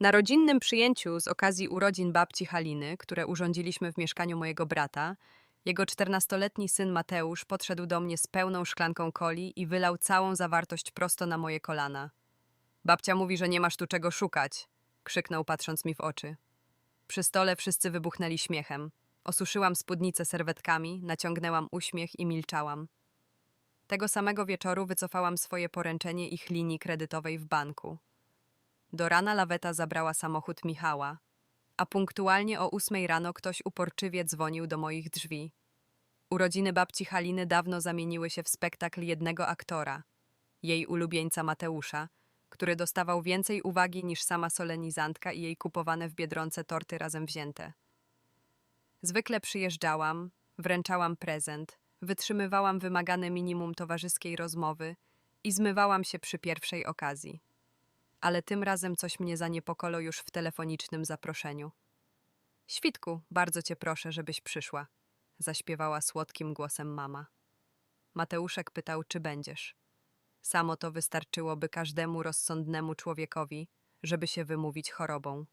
Na rodzinnym przyjęciu z okazji urodzin babci Haliny, które urządziliśmy w mieszkaniu mojego brata, jego czternastoletni syn Mateusz podszedł do mnie z pełną szklanką coli i wylał całą zawartość prosto na moje kolana. Babcia mówi, że nie masz tu czego szukać, krzyknął patrząc mi w oczy. Przy stole wszyscy wybuchnęli śmiechem. Osuszyłam spódnicę serwetkami, naciągnęłam uśmiech i milczałam. Tego samego wieczoru wycofałam swoje poręczenie ich linii kredytowej w banku. Do rana laweta zabrała samochód Michała, a punktualnie o ósmej rano ktoś uporczywie dzwonił do moich drzwi. Urodziny babci Haliny dawno zamieniły się w spektakl jednego aktora, jej ulubieńca Mateusza, który dostawał więcej uwagi niż sama solenizantka i jej kupowane w Biedronce torty razem wzięte. Zwykle przyjeżdżałam, wręczałam prezent, wytrzymywałam wymagane minimum towarzyskiej rozmowy i zmywałam się przy pierwszej okazji. Ale tym razem coś mnie zaniepokoiło już w telefonicznym zaproszeniu. Świtku, bardzo cię proszę, żebyś przyszła, zaśpiewała słodkim głosem mama. Mateuszek pytał, czy będziesz. Samo to wystarczyłoby każdemu rozsądnemu człowiekowi, żeby się wymówić chorobą.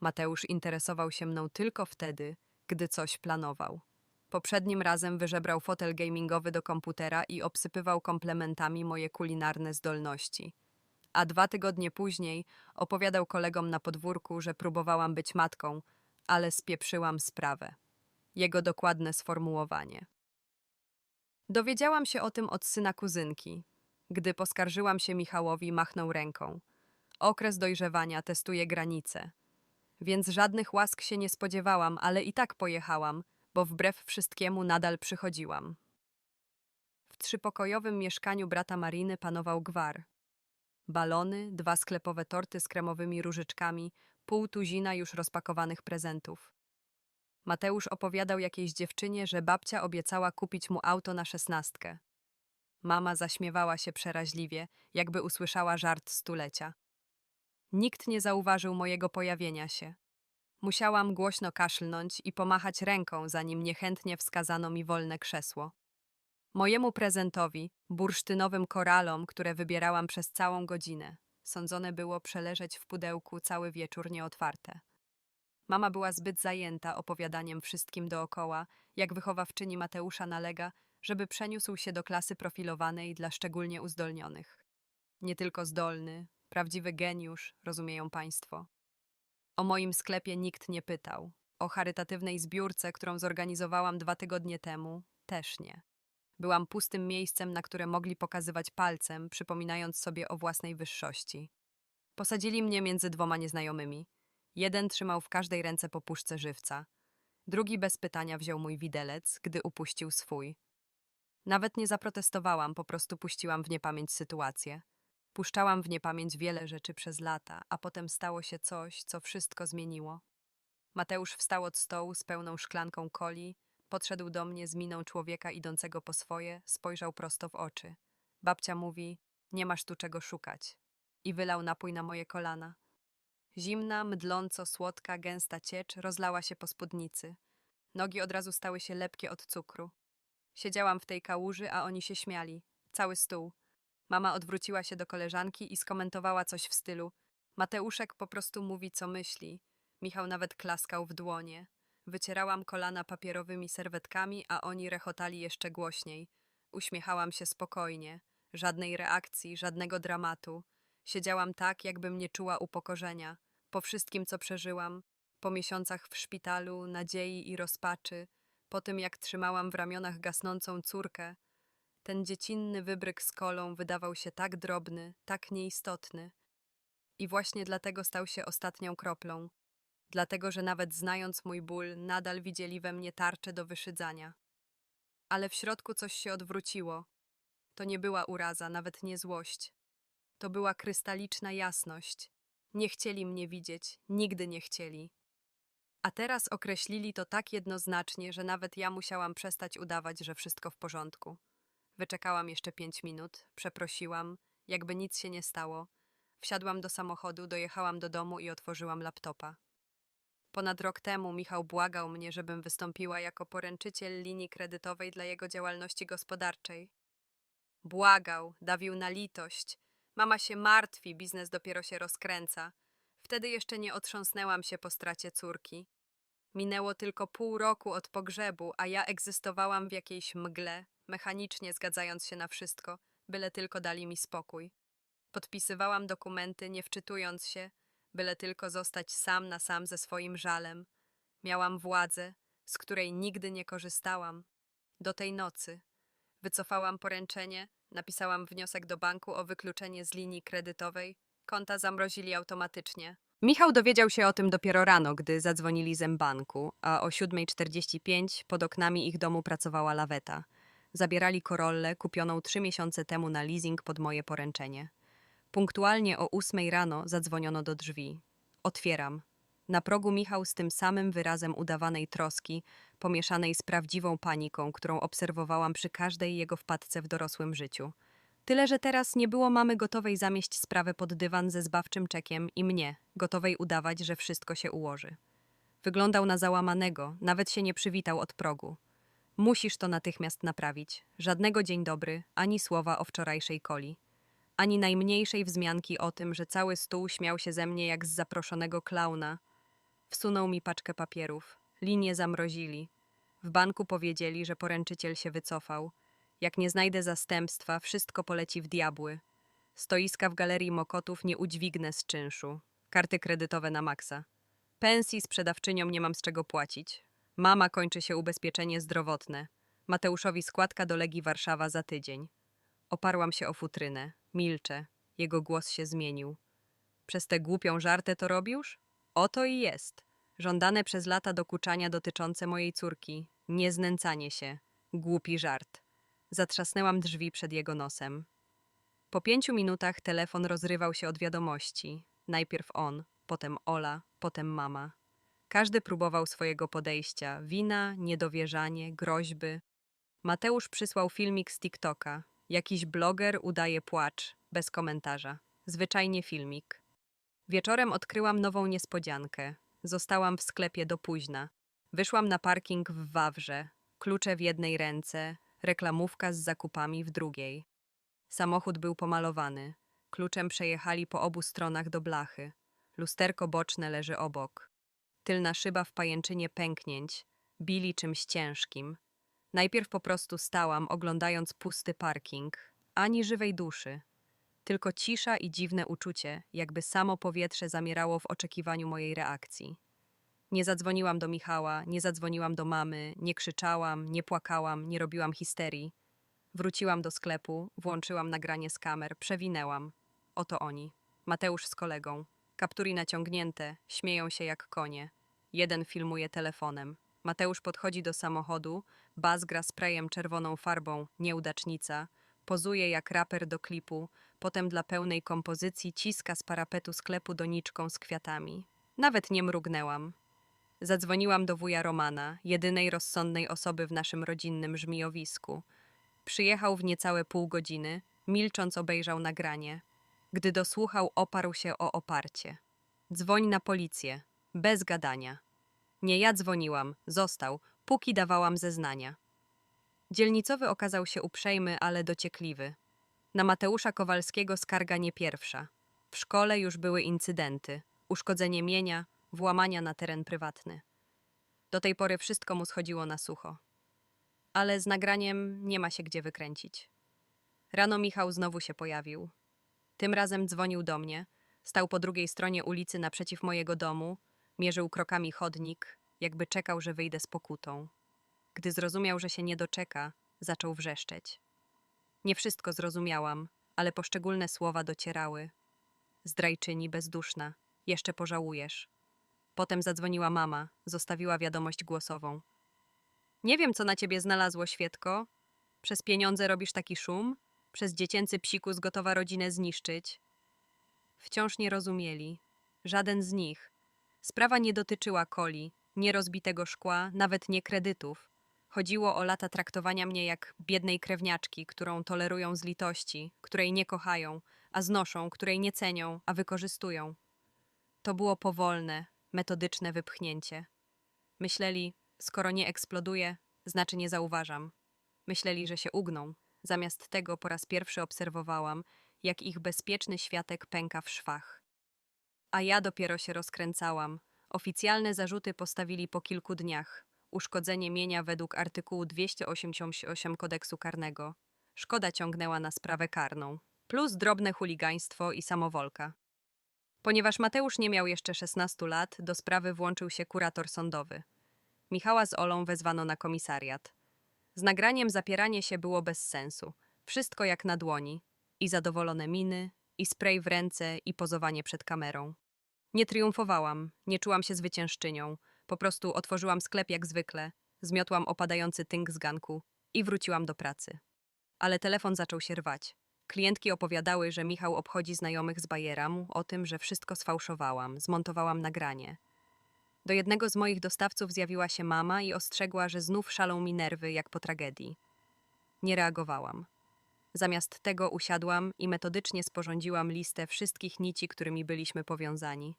Mateusz interesował się mną tylko wtedy, gdy coś planował. Poprzednim razem wyżebrał fotel gamingowy do komputera i obsypywał komplementami moje kulinarne zdolności. A dwa tygodnie później opowiadał kolegom na podwórku, że próbowałam być matką, ale spieprzyłam sprawę. Jego dokładne sformułowanie. Dowiedziałam się o tym od syna kuzynki. Gdy poskarżyłam się Michałowi, machnął ręką. Okres dojrzewania testuje granice. Więc żadnych łask się nie spodziewałam, ale i tak pojechałam, bo wbrew wszystkiemu nadal przychodziłam. W trzypokojowym mieszkaniu brata Mariny panował gwar. Balony, dwa sklepowe torty z kremowymi różyczkami, pół tuzina już rozpakowanych prezentów. Mateusz opowiadał jakiejś dziewczynie, że babcia obiecała kupić mu auto na szesnastkę. Mama zaśmiewała się przeraźliwie, jakby usłyszała żart stulecia. Nikt nie zauważył mojego pojawienia się. Musiałam głośno kaszlnąć i pomachać ręką, zanim niechętnie wskazano mi wolne krzesło. Mojemu prezentowi, bursztynowym koralom, które wybierałam przez całą godzinę, sądzone było przeleżeć w pudełku cały wieczór nieotwarte. Mama była zbyt zajęta opowiadaniem wszystkim dookoła, jak wychowawczyni Mateusza nalega, żeby przeniósł się do klasy profilowanej dla szczególnie uzdolnionych. Nie tylko zdolny, prawdziwy geniusz, rozumieją Państwo. O moim sklepie nikt nie pytał. O charytatywnej zbiórce, którą zorganizowałam dwa tygodnie temu, też nie. Byłam pustym miejscem, na które mogli pokazywać palcem, przypominając sobie o własnej wyższości. Posadzili mnie między dwoma nieznajomymi. Jeden trzymał w każdej ręce po puszce żywca. Drugi bez pytania wziął mój widelec, gdy upuścił swój. Nawet nie zaprotestowałam, po prostu puściłam w niepamięć sytuację. Puszczałam w niepamięć wiele rzeczy przez lata, a potem stało się coś, co wszystko zmieniło. Mateusz wstał od stołu z pełną szklanką coli, podszedł do mnie z miną człowieka idącego po swoje, spojrzał prosto w oczy. Babcia mówi: Nie masz tu czego szukać. I wylał napój na moje kolana. Zimna, mdląco słodka, gęsta ciecz rozlała się po spódnicy. Nogi od razu stały się lepkie od cukru. Siedziałam w tej kałuży, a oni się śmiali. Cały stół. Mama odwróciła się do koleżanki i skomentowała coś w stylu: Mateuszek po prostu mówi, co myśli. Michał nawet klaskał w dłonie. Wycierałam kolana papierowymi serwetkami, a oni rechotali jeszcze głośniej. Uśmiechałam się spokojnie. Żadnej reakcji, żadnego dramatu. Siedziałam tak, jakbym nie czuła upokorzenia. Po wszystkim, co przeżyłam, po miesiącach w szpitalu, nadziei i rozpaczy, po tym, jak trzymałam w ramionach gasnącą córkę, ten dziecinny wybryk z kolą wydawał się tak drobny, tak nieistotny. I właśnie dlatego stał się ostatnią kroplą. Dlatego, że nawet znając mój ból, nadal widzieli we mnie tarczę do wyszydzania. Ale w środku coś się odwróciło. To nie była uraza, nawet nie złość. To była krystaliczna jasność. Nie chcieli mnie widzieć, nigdy nie chcieli. A teraz określili to tak jednoznacznie, że nawet ja musiałam przestać udawać, że wszystko w porządku. Wyczekałam jeszcze pięć minut, przeprosiłam, jakby nic się nie stało. Wsiadłam do samochodu, dojechałam do domu i otworzyłam laptopa. Ponad rok temu Michał błagał mnie, żebym wystąpiła jako poręczyciel linii kredytowej dla jego działalności gospodarczej. Błagał, dawił na litość. Mama się martwi, biznes dopiero się rozkręca. Wtedy jeszcze nie otrząsnęłam się po stracie córki. Minęło tylko pół roku od pogrzebu, a ja egzystowałam w jakiejś mgle, mechanicznie zgadzając się na wszystko, byle tylko dali mi spokój. Podpisywałam dokumenty, nie wczytując się, byle tylko zostać sam na sam ze swoim żalem. Miałam władzę, z której nigdy nie korzystałam. Do tej nocy. Wycofałam poręczenie, napisałam wniosek do banku o wykluczenie z linii kredytowej. Konta zamrozili automatycznie. Michał dowiedział się o tym dopiero rano, gdy zadzwonili z banku, a o 7.45 pod oknami ich domu pracowała laweta. Zabierali Corollę kupioną trzy miesiące temu na leasing pod moje poręczenie. Punktualnie o 8 rano zadzwoniono do drzwi. Otwieram. Na progu Michał z tym samym wyrazem udawanej troski, pomieszanej z prawdziwą paniką, którą obserwowałam przy każdej jego wpadce w dorosłym życiu. Tyle, że teraz nie było mamy gotowej zamieść sprawę pod dywan ze zbawczym czekiem i mnie, gotowej udawać, że wszystko się ułoży. Wyglądał na załamanego, nawet się nie przywitał od progu. Musisz to natychmiast naprawić. Żadnego dzień dobry, ani słowa o wczorajszej koli. Ani najmniejszej wzmianki o tym, że cały stół śmiał się ze mnie jak z zaproszonego klauna. Wsunął mi paczkę papierów. Linie zamrozili. W banku powiedzieli, że poręczyciel się wycofał. Jak nie znajdę zastępstwa, wszystko poleci w diabły. Stoiska w galerii Mokotów nie udźwignę z czynszu. Karty kredytowe na maksa. Pensji sprzedawczyniom nie mam z czego płacić. Mama kończy się ubezpieczenie zdrowotne. Mateuszowi składka do Legii Warszawa za tydzień. Oparłam się o futrynę. Milczę. Jego głos się zmienił. Przez tę głupią żartę to robisz? Oto i jest. Żądane przez lata dokuczania dotyczące mojej córki. Nieznęcanie się. Głupi żart. Zatrzasnęłam drzwi przed jego nosem. Po pięciu minutach telefon rozrywał się od wiadomości. Najpierw on, potem Ola, potem mama. Każdy próbował swojego podejścia. Wina, niedowierzanie, groźby. Mateusz przysłał filmik z TikToka. Jakiś bloger udaje płacz, bez komentarza. Zwyczajnie filmik. Wieczorem odkryłam nową niespodziankę. Zostałam w sklepie do późna. Wyszłam na parking w Wawrze. Klucze w jednej ręce, reklamówka z zakupami w drugiej. Samochód był pomalowany. Kluczem przejechali po obu stronach do blachy. Lusterko boczne leży obok. Tylna szyba w pajęczynie pęknięć. Bili czymś ciężkim. Najpierw po prostu stałam, oglądając pusty parking. Ani żywej duszy. Tylko cisza i dziwne uczucie, jakby samo powietrze zamierało w oczekiwaniu mojej reakcji. Nie zadzwoniłam do Michała, nie zadzwoniłam do mamy, nie krzyczałam, nie płakałam, nie robiłam histerii. Wróciłam do sklepu, włączyłam nagranie z kamer, przewinęłam. Oto oni. Mateusz z kolegą. Kapturi naciągnięte, śmieją się jak konie. Jeden filmuje telefonem. Mateusz podchodzi do samochodu, baz gra sprayem czerwoną farbą, nieudacznica, pozuje jak raper do klipu, potem dla pełnej kompozycji ciska z parapetu sklepu doniczką z kwiatami. Nawet nie mrugnęłam. Zadzwoniłam do wuja Romana, jedynej rozsądnej osoby w naszym rodzinnym żmijowisku. Przyjechał w niecałe pół godziny, milcząc obejrzał nagranie. Gdy dosłuchał, oparł się o oparcie. Dzwoń na policję, bez gadania. Nie ja dzwoniłam, został, póki dawałam zeznania. Dzielnicowy okazał się uprzejmy, ale dociekliwy. Na Mateusza Kowalskiego skarga nie pierwsza. W szkole już były incydenty, uszkodzenie mienia, włamania na teren prywatny. Do tej pory wszystko mu schodziło na sucho. Ale z nagraniem nie ma się gdzie wykręcić. Rano Michał znowu się pojawił. Tym razem dzwonił do mnie, stał po drugiej stronie ulicy naprzeciw mojego domu, mierzył krokami chodnik, jakby czekał, że wyjdę z pokutą. Gdy zrozumiał, że się nie doczeka, zaczął wrzeszczeć. Nie wszystko zrozumiałam, ale poszczególne słowa docierały. Zdrajczyni bezduszna, jeszcze pożałujesz. Potem zadzwoniła mama, zostawiła wiadomość głosową. Nie wiem, co na ciebie znalazło, Świetko. Przez pieniądze robisz taki szum? Przez dziecięcy psikus gotowa rodzinę zniszczyć? Wciąż nie rozumieli. Żaden z nich. Sprawa nie dotyczyła coli, nie rozbitego szkła, nawet nie kredytów. Chodziło o lata traktowania mnie jak biednej krewniaczki, którą tolerują z litości, której nie kochają, a znoszą, której nie cenią, a wykorzystują. To było powolne, metodyczne wypchnięcie. Myśleli, skoro nie eksploduje, znaczy nie zauważam. Myśleli, że się ugną. Zamiast tego po raz pierwszy obserwowałam, jak ich bezpieczny światek pęka w szwach. A ja dopiero się rozkręcałam. Oficjalne zarzuty postawili po kilku dniach. Uszkodzenie mienia według artykułu 288 kodeksu karnego. Szkoda ciągnęła na sprawę karną. Plus drobne chuligaństwo i samowolka. Ponieważ Mateusz nie miał jeszcze 16 lat, do sprawy włączył się kurator sądowy. Michała z Olą wezwano na komisariat. Z nagraniem zapieranie się było bez sensu. Wszystko jak na dłoni. I zadowolone miny, i spray w ręce, i pozowanie przed kamerą. Nie triumfowałam, nie czułam się zwyciężczynią. Po prostu otworzyłam sklep jak zwykle, zmiotłam opadający tynk z ganku i wróciłam do pracy. Ale telefon zaczął się rwać. Klientki opowiadały, że Michał obchodzi znajomych z Bajeram o tym, że wszystko sfałszowałam, zmontowałam nagranie. Do jednego z moich dostawców zjawiła się mama i ostrzegła, że znów szalą mi nerwy jak po tragedii. Nie reagowałam. Zamiast tego usiadłam i metodycznie sporządziłam listę wszystkich nici, którymi byliśmy powiązani.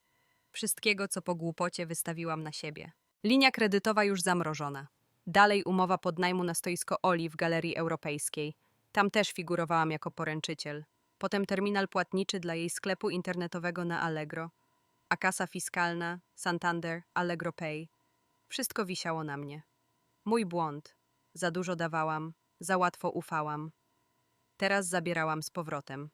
Wszystkiego, co po głupocie wystawiłam na siebie. Linia kredytowa już zamrożona. Dalej umowa podnajmu na stoisko Oli w Galerii Europejskiej. Tam też figurowałam jako poręczyciel. Potem terminal płatniczy dla jej sklepu internetowego na Allegro. A kasa fiskalna, Santander, Allegro Pay. Wszystko wisiało na mnie. Mój błąd. Za dużo dawałam, za łatwo ufałam. Teraz zabierałam z powrotem.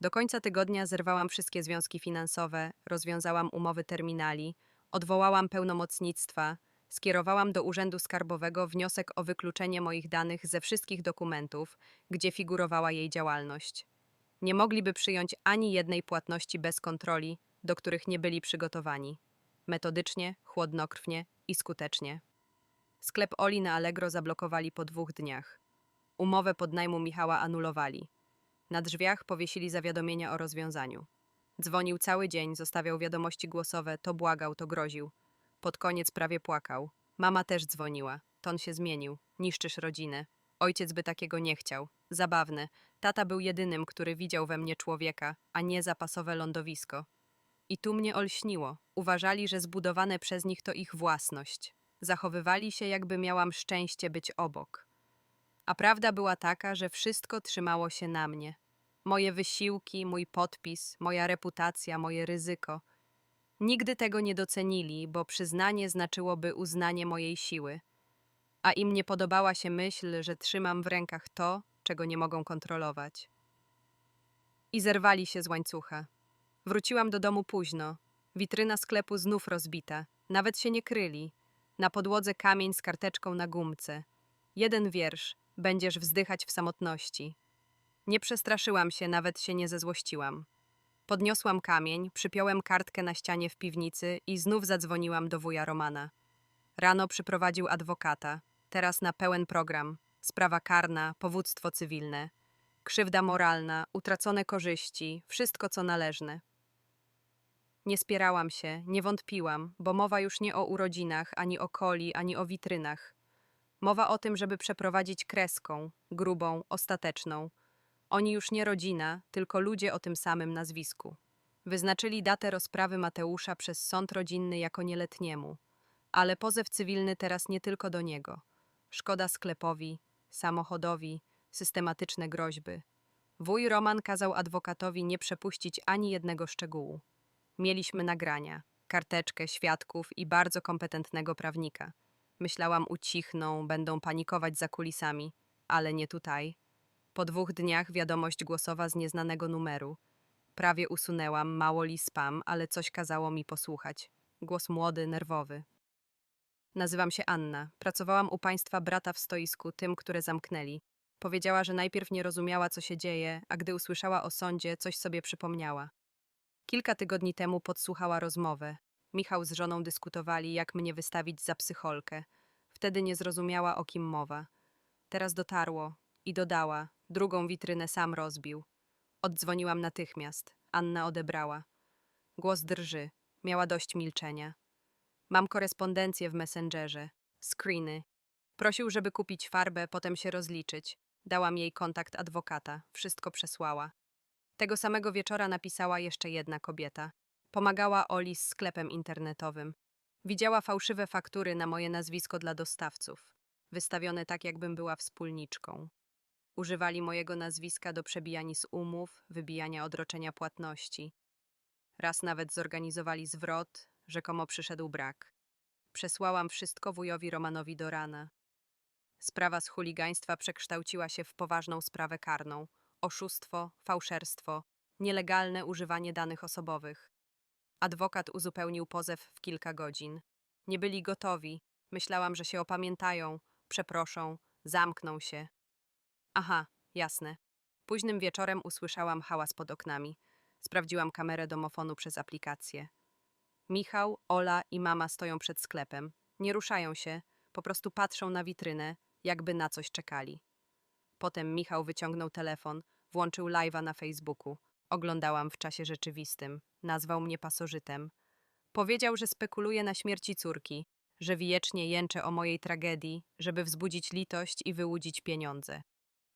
Do końca tygodnia zerwałam wszystkie związki finansowe, rozwiązałam umowy terminali, odwołałam pełnomocnictwa, skierowałam do Urzędu Skarbowego wniosek o wykluczenie moich danych ze wszystkich dokumentów, gdzie figurowała jej działalność. Nie mogliby przyjąć ani jednej płatności bez kontroli, do których nie byli przygotowani. Metodycznie, chłodnokrwnie i skutecznie. Sklep Oli na Allegro zablokowali po dwóch dniach. Umowę podnajmu Michała anulowali. Na drzwiach powiesili zawiadomienia o rozwiązaniu. Dzwonił cały dzień, zostawiał wiadomości głosowe, to błagał, to groził. Pod koniec prawie płakał. Mama też dzwoniła. Ton się zmienił. Niszczysz rodzinę. Ojciec by takiego nie chciał. Zabawne. Tata był jedynym, który widział we mnie człowieka, a nie zapasowe lądowisko. I tu mnie olśniło. Uważali, że zbudowane przez nich to ich własność. Zachowywali się, jakby miałam szczęście być obok. A prawda była taka, że wszystko trzymało się na mnie. Moje wysiłki, mój podpis, moja reputacja, moje ryzyko. Nigdy tego nie docenili, bo przyznanie znaczyłoby uznanie mojej siły. A im nie podobała się myśl, że trzymam w rękach to, czego nie mogą kontrolować. I zerwali się z łańcucha. Wróciłam do domu późno. Witryna sklepu znów rozbita. Nawet się nie kryli. Na podłodze kamień z karteczką na gumce. Jeden wiersz. Będziesz wzdychać w samotności. Nie przestraszyłam się, nawet się nie zezłościłam. Podniosłam kamień, przypiąłem kartkę na ścianie w piwnicy i znów zadzwoniłam do wuja Romana. Rano przyprowadził adwokata, teraz na pełen program. Sprawa karna, powództwo cywilne. Krzywda moralna, utracone korzyści, wszystko co należne. Nie spierałam się, nie wątpiłam, bo mowa już nie o urodzinach, ani o coli, ani o witrynach. Mowa o tym, żeby przeprowadzić kreską, grubą, ostateczną. Oni już nie rodzina, tylko ludzie o tym samym nazwisku. Wyznaczyli datę rozprawy Mateusza przez sąd rodzinny jako nieletniemu. Ale pozew cywilny teraz nie tylko do niego. Szkoda sklepowi, samochodowi, systematyczne groźby. Wuj Roman kazał adwokatowi nie przepuścić ani jednego szczegółu. Mieliśmy nagrania, karteczkę, świadków i bardzo kompetentnego prawnika. Myślałam, ucichną, będą panikować za kulisami, ale nie tutaj. Po dwóch dniach wiadomość głosowa z nieznanego numeru. Prawie usunęłam, mało li spam, ale coś kazało mi posłuchać. Głos młody, nerwowy. Nazywam się Anna. Pracowałam u państwa brata w stoisku, tym, które zamknęli. Powiedziała, że najpierw nie rozumiała, co się dzieje, a gdy usłyszała o sądzie, coś sobie przypomniała. Kilka tygodni temu podsłuchała rozmowę. Michał z żoną dyskutowali, jak mnie wystawić za psycholkę. Wtedy nie zrozumiała, o kim mowa. Teraz dotarło i dodała, drugą witrynę sam rozbił. Oddzwoniłam natychmiast. Anna odebrała. Głos drży. Miała dość milczenia. Mam korespondencję w Messengerze. Screeny. Prosił, żeby kupić farbę, potem się rozliczyć. Dałam jej kontakt adwokata. Wszystko przesłała. Tego samego wieczora napisała jeszcze jedna kobieta. Pomagała Oli z sklepem internetowym. Widziała fałszywe faktury na moje nazwisko dla dostawców, wystawione tak, jakbym była wspólniczką. Używali mojego nazwiska do przebijania z umów, wybijania odroczenia płatności. Raz nawet zorganizowali zwrot, rzekomo przyszedł brak. Przesłałam wszystko wujowi Romanowi do rana. Sprawa z chuligaństwa przekształciła się w poważną sprawę karną. Oszustwo, fałszerstwo, nielegalne używanie danych osobowych. Adwokat uzupełnił pozew w kilka godzin. Nie byli gotowi. Myślałam, że się opamiętają, przeproszą, zamkną się. Aha, jasne. Późnym wieczorem usłyszałam hałas pod oknami. Sprawdziłam kamerę domofonu przez aplikację. Michał, Ola i mama stoją przed sklepem. Nie ruszają się, po prostu patrzą na witrynę, jakby na coś czekali. Potem Michał wyciągnął telefon, włączył live'a na Facebooku. Oglądałam w czasie rzeczywistym. Nazwał mnie pasożytem. Powiedział, że spekuluje na śmierci córki, że wiecznie jęczę o mojej tragedii, żeby wzbudzić litość i wyłudzić pieniądze.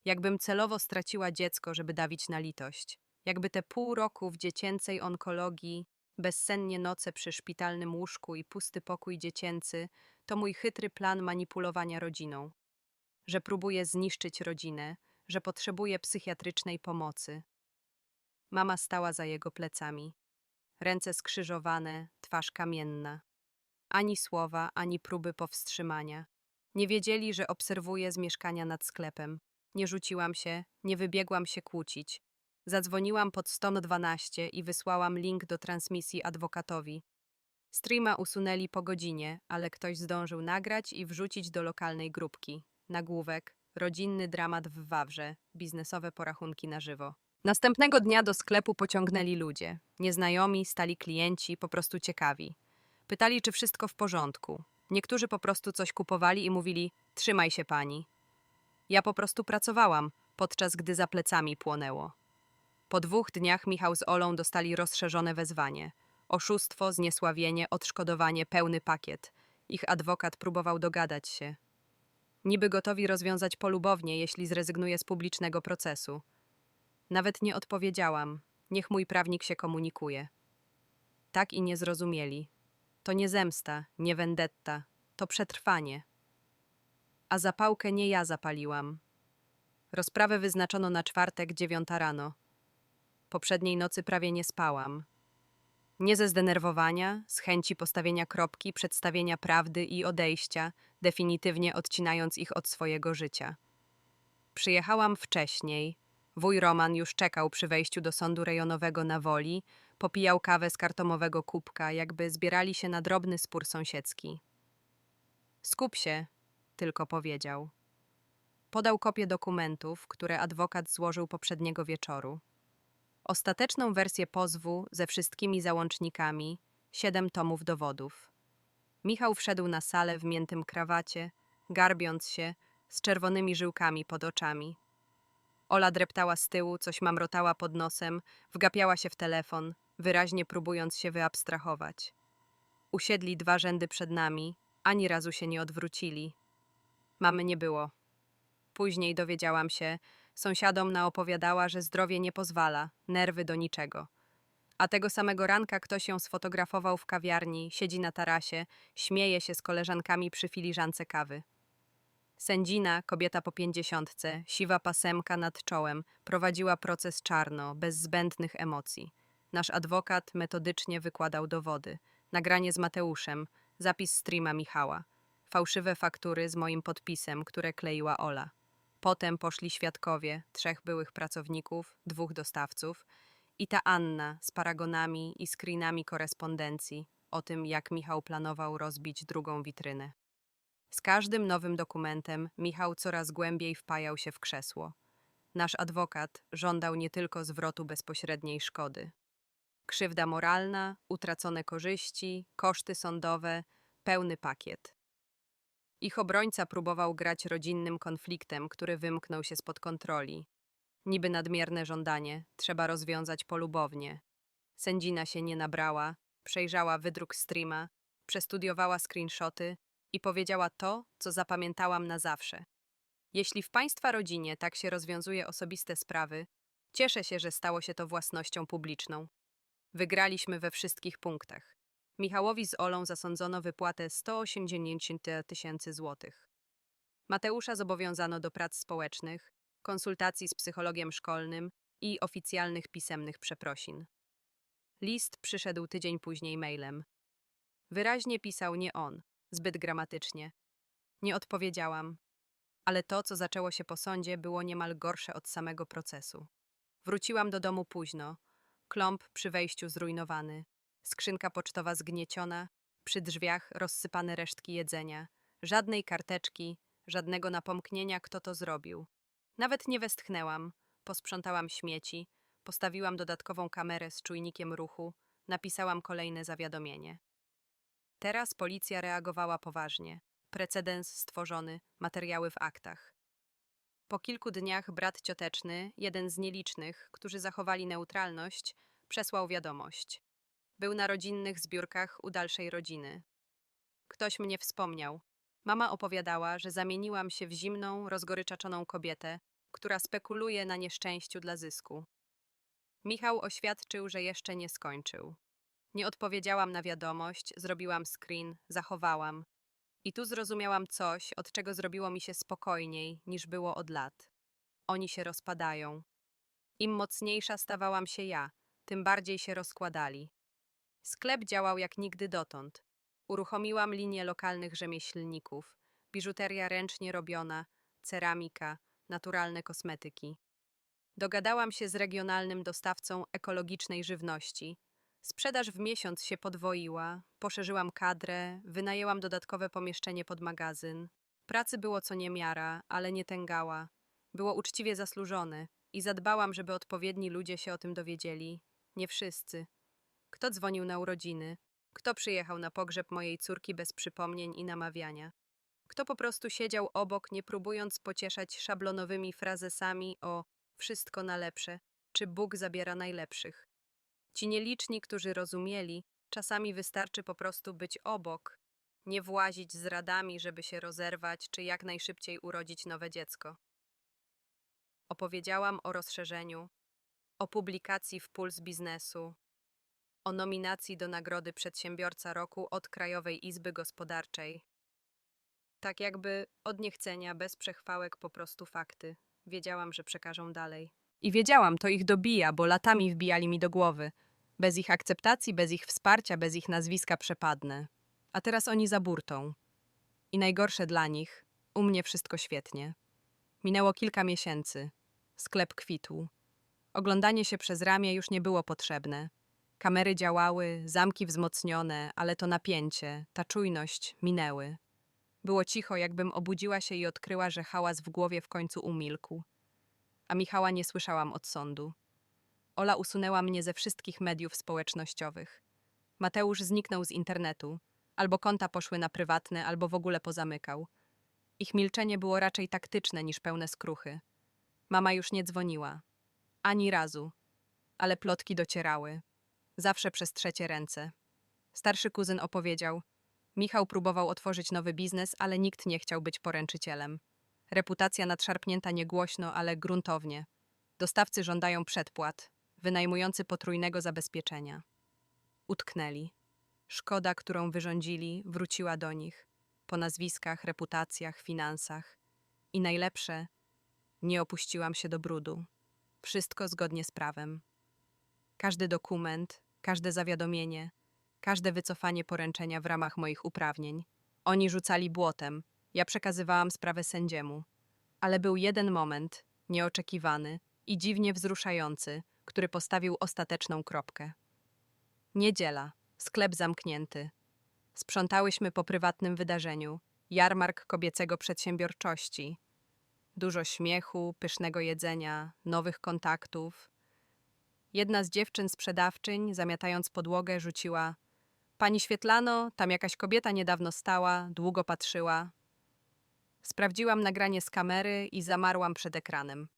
Jakbym celowo straciła dziecko, żeby dawić na litość. Jakby te pół roku w dziecięcej onkologii, bezsennie noce przy szpitalnym łóżku i pusty pokój dziecięcy to mój chytry plan manipulowania rodziną. Że próbuję zniszczyć rodzinę, że potrzebuję psychiatrycznej pomocy. Mama stała za jego plecami. Ręce skrzyżowane, twarz kamienna. Ani słowa, ani próby powstrzymania. Nie wiedzieli, że obserwuję z mieszkania nad sklepem. Nie rzuciłam się, nie wybiegłam się kłócić. Zadzwoniłam pod 112 i wysłałam link do transmisji adwokatowi. Streama usunęli po godzinie, ale ktoś zdążył nagrać i wrzucić do lokalnej grupki. Nagłówek: Rodzinny dramat w Wawrze, biznesowe porachunki na żywo. Następnego dnia do sklepu pociągnęli ludzie. Nieznajomi, stali klienci, po prostu ciekawi. Pytali, czy wszystko w porządku. Niektórzy po prostu coś kupowali i mówili: Trzymaj się pani. Ja po prostu pracowałam, podczas gdy za plecami płonęło. Po dwóch dniach Michał z Olą dostali rozszerzone wezwanie. Oszustwo, zniesławienie, odszkodowanie, pełny pakiet. Ich adwokat próbował dogadać się. Niby gotowi rozwiązać polubownie, jeśli zrezygnuje z publicznego procesu. Nawet nie odpowiedziałam. Niech mój prawnik się komunikuje. Tak i nie zrozumieli. To nie zemsta, nie vendetta, to przetrwanie. A zapałkę nie ja zapaliłam. Rozprawę wyznaczono na czwartek, dziewiąta rano. Poprzedniej nocy prawie nie spałam. Nie ze zdenerwowania, z chęci postawienia kropki, przedstawienia prawdy i odejścia, definitywnie odcinając ich od swojego życia. Przyjechałam wcześniej. Wuj Roman już czekał przy wejściu do sądu rejonowego na woli, popijał kawę z kartomowego kubka, jakby zbierali się na drobny spór sąsiedzki. Skup się, tylko powiedział. Podał kopię dokumentów, które adwokat złożył poprzedniego wieczoru. Ostateczną wersję pozwu ze wszystkimi załącznikami, siedem tomów dowodów. Michał wszedł na salę w miętym krawacie, garbiąc się, z czerwonymi żyłkami pod oczami. Ola dreptała z tyłu, coś mamrotała pod nosem, wgapiała się w telefon, wyraźnie próbując się wyabstrahować. Usiedli dwa rzędy przed nami, ani razu się nie odwrócili. Mamy nie było. Później dowiedziałam się, sąsiadom naopowiadała, że zdrowie nie pozwala, nerwy do niczego. A tego samego ranka ktoś ją sfotografował w kawiarni, siedzi na tarasie, śmieje się z koleżankami przy filiżance kawy. Sędzina, kobieta po pięćdziesiątce, siwa pasemka nad czołem, prowadziła proces czarno, bez zbędnych emocji. Nasz adwokat metodycznie wykładał dowody. Nagranie z Mateuszem, zapis streama Michała, fałszywe faktury z moim podpisem, które kleiła Ola. Potem poszli świadkowie, trzech byłych pracowników, dwóch dostawców i ta Anna z paragonami i screenami korespondencji o tym, jak Michał planował rozbić drugą witrynę. Z każdym nowym dokumentem Michał coraz głębiej wpajał się w krzesło. Nasz adwokat żądał nie tylko zwrotu bezpośredniej szkody. Krzywda moralna, utracone korzyści, koszty sądowe, pełny pakiet. Ich obrońca próbował grać rodzinnym konfliktem, który wymknął się spod kontroli. Niby nadmierne żądanie, trzeba rozwiązać polubownie. Sędzina się nie nabrała, przejrzała wydruk streama, przestudiowała screenshoty i powiedziała to, co zapamiętałam na zawsze. Jeśli w państwa rodzinie tak się rozwiązuje osobiste sprawy, cieszę się, że stało się to własnością publiczną. Wygraliśmy we wszystkich punktach. Michałowi z Olą zasądzono wypłatę 180 tysięcy złotych. Mateusza zobowiązano do prac społecznych, konsultacji z psychologiem szkolnym i oficjalnych pisemnych przeprosin. List przyszedł tydzień później mailem. Wyraźnie pisał nie on, zbyt gramatycznie. Nie odpowiedziałam, ale to, co zaczęło się po sądzie, było niemal gorsze od samego procesu. Wróciłam do domu późno. Klomp przy wejściu zrujnowany, skrzynka pocztowa zgnieciona, przy drzwiach rozsypane resztki jedzenia, żadnej karteczki, żadnego napomknienia, kto to zrobił. Nawet nie westchnęłam, posprzątałam śmieci, postawiłam dodatkową kamerę z czujnikiem ruchu, napisałam kolejne zawiadomienie. Teraz policja reagowała poważnie. Precedens stworzony, materiały w aktach. Po kilku dniach brat cioteczny, jeden z nielicznych, którzy zachowali neutralność, przesłał wiadomość. Był na rodzinnych zbiórkach u dalszej rodziny. Ktoś mnie wspomniał. Mama opowiadała, że zamieniłam się w zimną, rozgoryczaczoną kobietę, która spekuluje na nieszczęściu dla zysku. Michał oświadczył, że jeszcze nie skończył. Nie odpowiedziałam na wiadomość, zrobiłam screen, zachowałam. I tu zrozumiałam coś, od czego zrobiło mi się spokojniej niż było od lat. Oni się rozpadają. Im mocniejsza stawałam się ja, tym bardziej się rozkładali. Sklep działał jak nigdy dotąd. Uruchomiłam linię lokalnych rzemieślników, biżuteria ręcznie robiona, ceramika, naturalne kosmetyki. Dogadałam się z regionalnym dostawcą ekologicznej żywności. Sprzedaż w miesiąc się podwoiła, poszerzyłam kadrę, wynajęłam dodatkowe pomieszczenie pod magazyn. Pracy było co niemiara, ale nie tęgała. Było uczciwie zasłużone i zadbałam, żeby odpowiedni ludzie się o tym dowiedzieli. Nie wszyscy. Kto dzwonił na urodziny? Kto przyjechał na pogrzeb mojej córki bez przypomnień i namawiania? Kto po prostu siedział obok, nie próbując pocieszać szablonowymi frazesami o wszystko na lepsze, czy Bóg zabiera najlepszych? Ci nieliczni, którzy rozumieli, czasami wystarczy po prostu być obok, nie włazić z radami, żeby się rozerwać, czy jak najszybciej urodzić nowe dziecko. Opowiedziałam o rozszerzeniu, o publikacji w Puls Biznesu, o nominacji do Nagrody Przedsiębiorca Roku od Krajowej Izby Gospodarczej. Tak jakby od niechcenia, bez przechwałek, po prostu fakty. Wiedziałam, że przekażą dalej. I wiedziałam, to ich dobija, bo latami wbijali mi do głowy. Bez ich akceptacji, bez ich wsparcia, bez ich nazwiska przepadnę. A teraz oni za burtą. I najgorsze dla nich, u mnie wszystko świetnie. Minęło kilka miesięcy. Sklep kwitł. Oglądanie się przez ramię już nie było potrzebne. Kamery działały, zamki wzmocnione, ale to napięcie, ta czujność minęły. Było cicho, jakbym obudziła się i odkryła, że hałas w głowie w końcu umilkł. A Michała nie słyszałam od sądu. Ola usunęła mnie ze wszystkich mediów społecznościowych. Mateusz zniknął z internetu. Albo konta poszły na prywatne, albo w ogóle pozamykał. Ich milczenie było raczej taktyczne niż pełne skruchy. Mama już nie dzwoniła. Ani razu. Ale plotki docierały. Zawsze przez trzecie ręce. Starszy kuzyn opowiedział. Michał próbował otworzyć nowy biznes, ale nikt nie chciał być poręczycielem. Reputacja nadszarpnięta nie głośno, ale gruntownie. Dostawcy żądają przedpłat, wynajmujący potrójnego zabezpieczenia. Utknęli. Szkoda, którą wyrządzili, wróciła do nich. Po nazwiskach, reputacjach, finansach. I najlepsze, nie opuściłam się do brudu. Wszystko zgodnie z prawem. Każdy dokument, każde zawiadomienie, każde wycofanie poręczenia w ramach moich uprawnień. Oni rzucali błotem, ja przekazywałam sprawę sędziemu. Ale był jeden moment, nieoczekiwany i dziwnie wzruszający, który postawił ostateczną kropkę. Niedziela, sklep zamknięty. Sprzątałyśmy po prywatnym wydarzeniu, jarmark kobiecego przedsiębiorczości. Dużo śmiechu, pysznego jedzenia, nowych kontaktów. Jedna z dziewczyn sprzedawczyń, zamiatając podłogę, rzuciła: Pani Świetlano, tam jakaś kobieta niedawno stała, długo patrzyła. Sprawdziłam nagranie z kamery i zamarłam przed ekranem.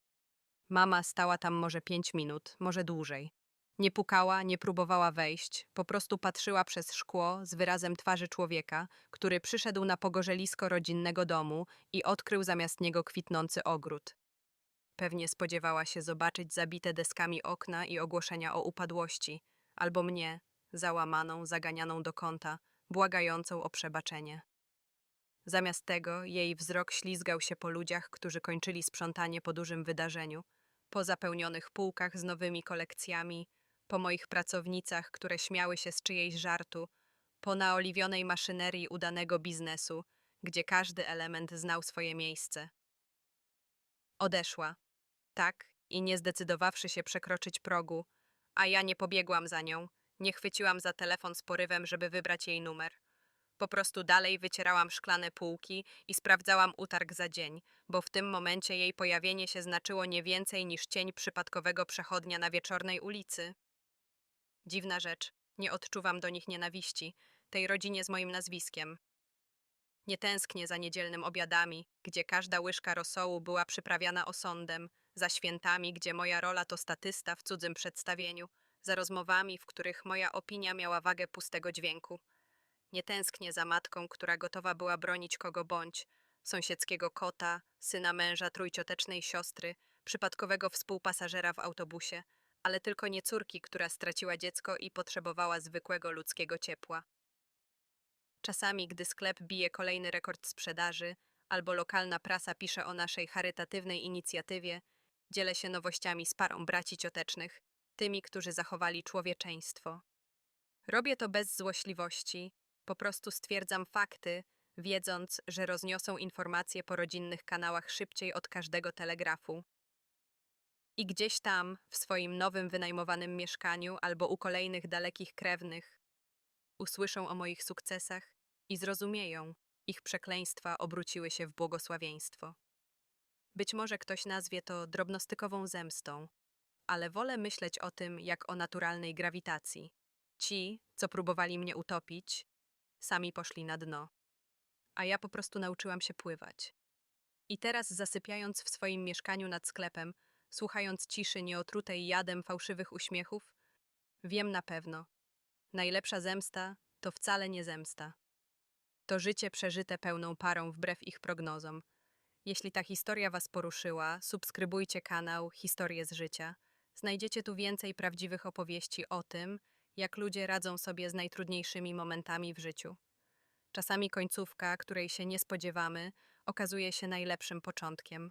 Mama stała tam może pięć minut, może dłużej. Nie pukała, nie próbowała wejść, po prostu patrzyła przez szkło z wyrazem twarzy człowieka, który przyszedł na pogorzelisko rodzinnego domu i odkrył zamiast niego kwitnący ogród. Pewnie spodziewała się zobaczyć zabite deskami okna i ogłoszenia o upadłości, albo mnie, załamaną, zaganianą do kąta, błagającą o przebaczenie. Zamiast tego jej wzrok ślizgał się po ludziach, którzy kończyli sprzątanie po dużym wydarzeniu, po zapełnionych półkach z nowymi kolekcjami, po moich pracownicach, które śmiały się z czyjejś żartu, po naoliwionej maszynerii udanego biznesu, gdzie każdy element znał swoje miejsce. Odeszła. Tak, i nie zdecydowawszy się przekroczyć progu, a ja nie pobiegłam za nią, nie chwyciłam za telefon z porywem, żeby wybrać jej numer. Po prostu dalej wycierałam szklane półki i sprawdzałam utarg za dzień, bo w tym momencie jej pojawienie się znaczyło nie więcej niż cień przypadkowego przechodnia na wieczornej ulicy. Dziwna rzecz, nie odczuwam do nich nienawiści, tej rodzinie z moim nazwiskiem. Nie tęsknię za niedzielnym obiadami, gdzie każda łyżka rosołu była przyprawiana osądem, za świętami, gdzie moja rola to statysta w cudzym przedstawieniu, za rozmowami, w których moja opinia miała wagę pustego dźwięku. Nie tęsknię za matką, która gotowa była bronić kogo bądź, sąsiedzkiego kota, syna męża trójciotecznej siostry, przypadkowego współpasażera w autobusie, ale tylko nie córki, która straciła dziecko i potrzebowała zwykłego ludzkiego ciepła. Czasami, gdy sklep bije kolejny rekord sprzedaży, albo lokalna prasa pisze o naszej charytatywnej inicjatywie, dzielę się nowościami z parą braci ciotecznych, tymi, którzy zachowali człowieczeństwo. Robię to bez złośliwości, po prostu stwierdzam fakty, wiedząc, że rozniosą informacje po rodzinnych kanałach szybciej od każdego telegrafu. I gdzieś tam, w swoim nowym wynajmowanym mieszkaniu albo u kolejnych dalekich krewnych, usłyszą o moich sukcesach i zrozumieją, ich przekleństwa obróciły się w błogosławieństwo. Być może ktoś nazwie to drobnostykową zemstą, ale wolę myśleć o tym jak o naturalnej grawitacji. Ci, co próbowali mnie utopić, sami poszli na dno, a ja po prostu nauczyłam się pływać. I teraz, zasypiając w swoim mieszkaniu nad sklepem, słuchając ciszy nieotrutej jadem fałszywych uśmiechów, wiem na pewno, najlepsza zemsta to wcale nie zemsta. To życie przeżyte pełną parą wbrew ich prognozom. Jeśli ta historia Was poruszyła, subskrybujcie kanał Historie z życia. Znajdziecie tu więcej prawdziwych opowieści o tym, jak ludzie radzą sobie z najtrudniejszymi momentami w życiu. Czasami końcówka, której się nie spodziewamy, okazuje się najlepszym początkiem.